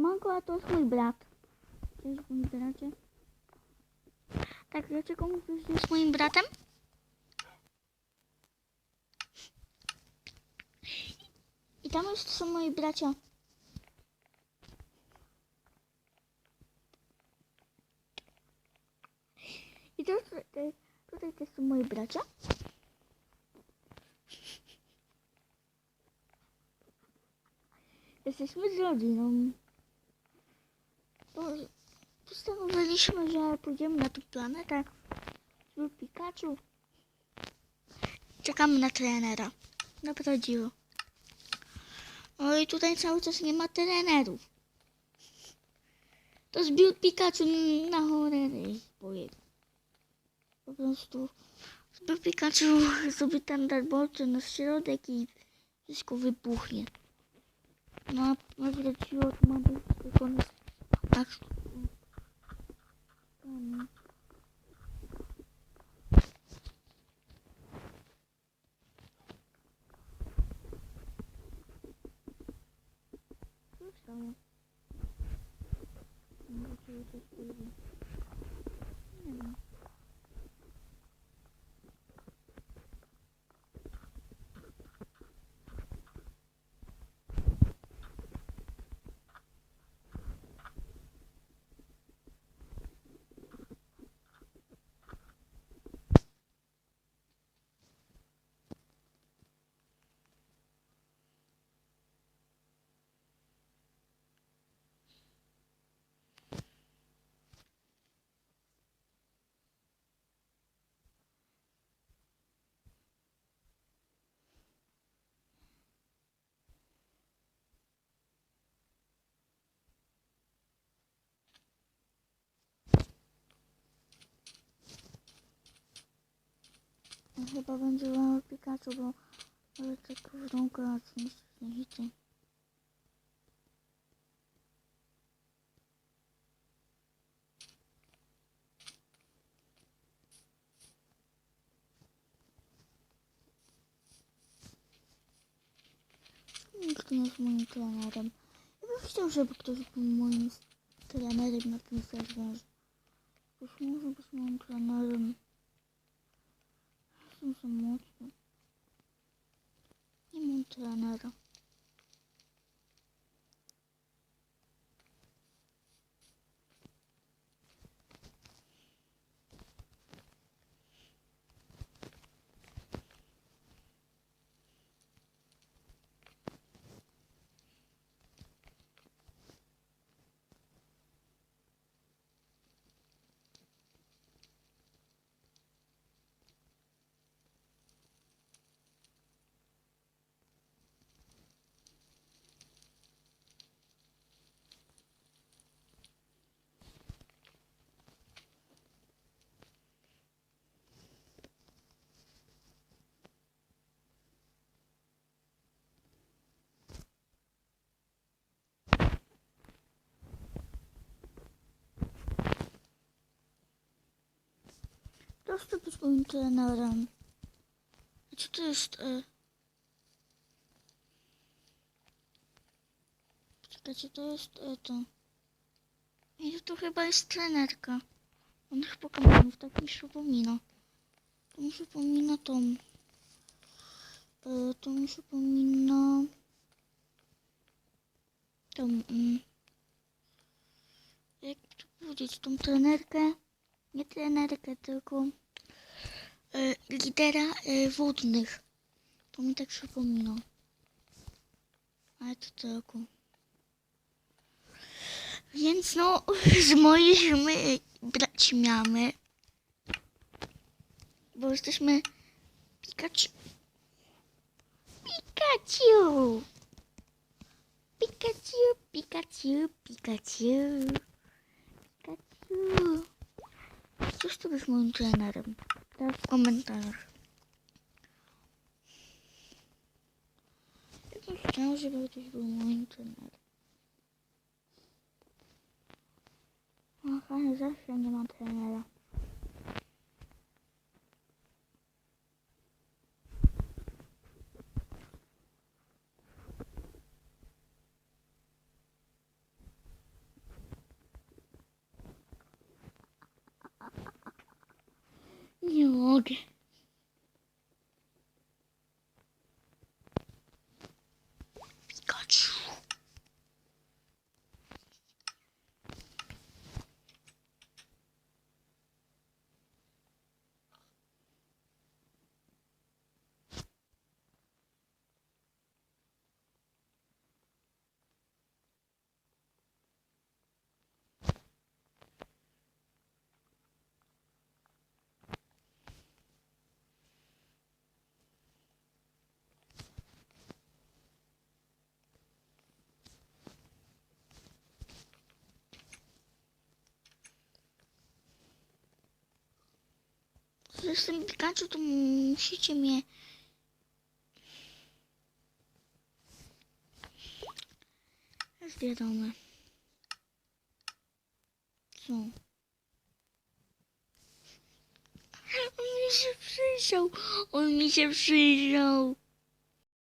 Manko, a to jest mój brat. Cześć, mój bracie. Tak, dlaczego mówisz, że jest moim bratem? I tam już są moi bracia. I to, tutaj, tutaj też są moi bracia. Jesteśmy z rodziną. Postanowiliśmy, że pójdziemy na tą planetę z Pikachu. Czekamy na trenera. Na prawdziwo. O i tutaj cały czas nie ma trenerów. To zbiór Pikachu na chorery boję. Po prostu zbiór Pikachu zrobi Thunderbolty na środek i wszystko wybuchnie. No a prawdziwo to ma być tylko na tak. Tam. Co stało? Chyba będzie mały Pikachu, bo rąku, a co nie widzę. Nikt nie jest moim trenerem. Ja bym chciał, żeby ktoś był moim trenerem na tym serwerze. Ktoś może być moim trenerem. mutsuzum mutlu. Hem antrenörüm. Chce być moim trenerem? A co to jest? E... Czekajcie, to jest e, to. I to chyba jest trenerka. Onych Pokemonów, tak mi przypomina. To mi przypomina tą. E, to mi przypomina. Tą. Mm, jak to powiedzieć? Tą trenerkę. Nie trenerkę, tylko e, lidera e, wodnych. To mi tak przypomina. Ale to tylko. Więc no, z moimi braćmiami, bo jesteśmy Pikachu. Pikachu! Pikachu, Pikachu, Pikachu. Pikachu. Chcesz tu być moim trenerem? Daj w komentarzach. Ja bym chciał, żeby ktoś był moim trenerem. Aha, zawsze nie ma. 牛的 jestem Pikachu, to musicie mnie... Jest wiadome. Co? On mi się przyjrzał. On mi się przyjrzał.